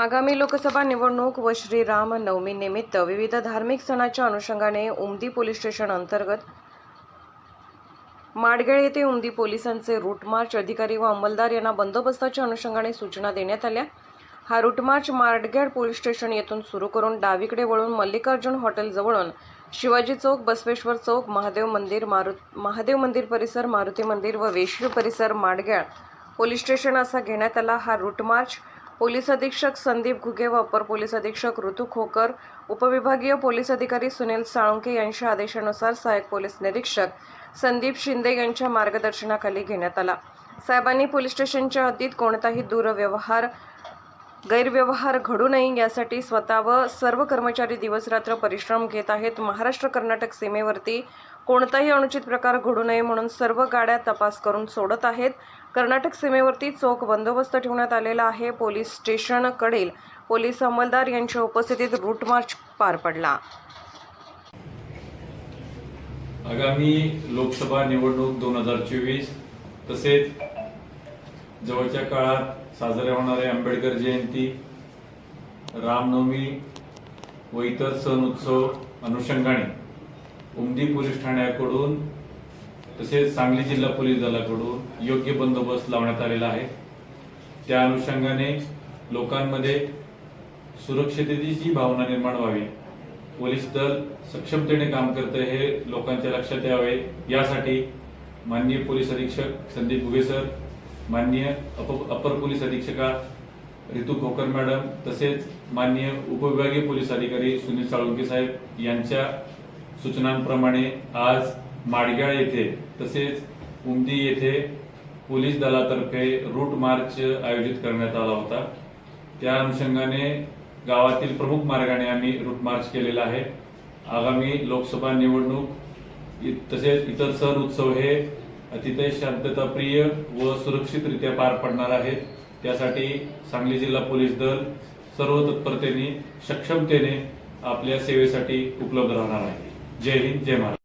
आगामी लोकसभा निवडणूक व श्रीराम नवमी निमित्त विविध धार्मिक सणाच्या अनुषंगाने उमदी पोलीस स्टेशन अंतर्गत माडगेळ येथे उमदी पोलिसांचे रूटमार्च अधिकारी व अंमलदार यांना बंदोबस्ताच्या अनुषंगाने सूचना देण्यात आल्या. हा रूटमार्च माडगेळ पोलीस स्टेशन येथून सुरू करून डावीकडे वळून मल्लिकार्जुन हॉटेल जवळून शिवाजी चौक बसवेश्वर चौक महादेव मंदिर मारु महादेव मंदिर परिसर मारुती मंदिर व वेश्वी परिसर माडगेळ पोलीस स्टेशन असा घेण्यात आला. हा रूटमार्च पोलीस अधीक्षक संदीप घुगे व अपर पोलीस अधीक्षक ऋतू खोकर उपविभागीय पोलीस अधिकारी सुनील साळुंके यांच्या आदेशानुसार सहाय्यक पोलीस निरीक्षक संदीप शिंदे यांच्या मार्गदर्शनाखाली घेण्यात आला. साहेबांनी पोलीस स्टेशनच्या हद्दीत कोणताही दूरव्यवहार गैरव्यवहार घडू नये यासाठी स्वतः व सर्व कर्मचारी दिवसरात्र परिश्रम घेत आहेत. महाराष्ट्र कर्नाटक सीमेवरती कोणताही अनुचित प्रकार घडू नये म्हणून सर्व गाड्या तपास करून सोडत आहेत. कर्नाटक सीमेवरती चोख बंदोबस्त ठेवण्यात आलेला आहे. पोलीस स्टेशनकडील पोलीस अंमलदार यांच्या उपस्थितीत रूट मार्च पार पडला. आगामी लोकसभा निवडणूक दोन हजार चोवीस तसेच जवळच्या काळात साजऱ्या होणारे आंबेडकर जयंती रामनवमी व इतर सण उत्सव अनुषंगाने उमदी पोलीस ठाण्याकडून तसेच सांगली जिल्हा पोलीस दलाकडून योग्य बंदोबस्त लावण्यात आलेला आहे. त्या अनुषंगाने लोकांमध्ये सुरक्षिततेची भावना निर्माण व्हावी. पोलीस दल सक्षमतेने काम करते हे लोकांच्या लक्षात यावे. यासाठी माननीय पोलीस अधीक्षक संदीप घुगे सर माननीय अप- अपर पोलीस अधीक्षका रितू खोकर मॅडम तसेच माननीय उपविभागीय पोलीस अधिकारी सुनील साळुंके साहेब यांच्या सूचनांप्रमाणे आज माडगाळ येथे तसेच उमदी येथे पोलीस दलातर्फे रूट मार्च आयोजित करण्यात आला होता. त्या अनुषंगाने गावातील प्रमुख मार्गाने आम्ही रूट मार्च केलेला आहे. आगामी लोकसभा निवडणूक इ- तसेच इतर सण उत्सव हे अतिशय शांतताप्रिय व सुरक्षितरित्या पार पडणार आहेत. त्यासाठी सांगली जिल्हा पोलीस दल सर्व तत्परतेने सक्षमतेने आपल्या सेवेसाठी उपलब्ध राहणार आहे. जय हिंद जय महाराज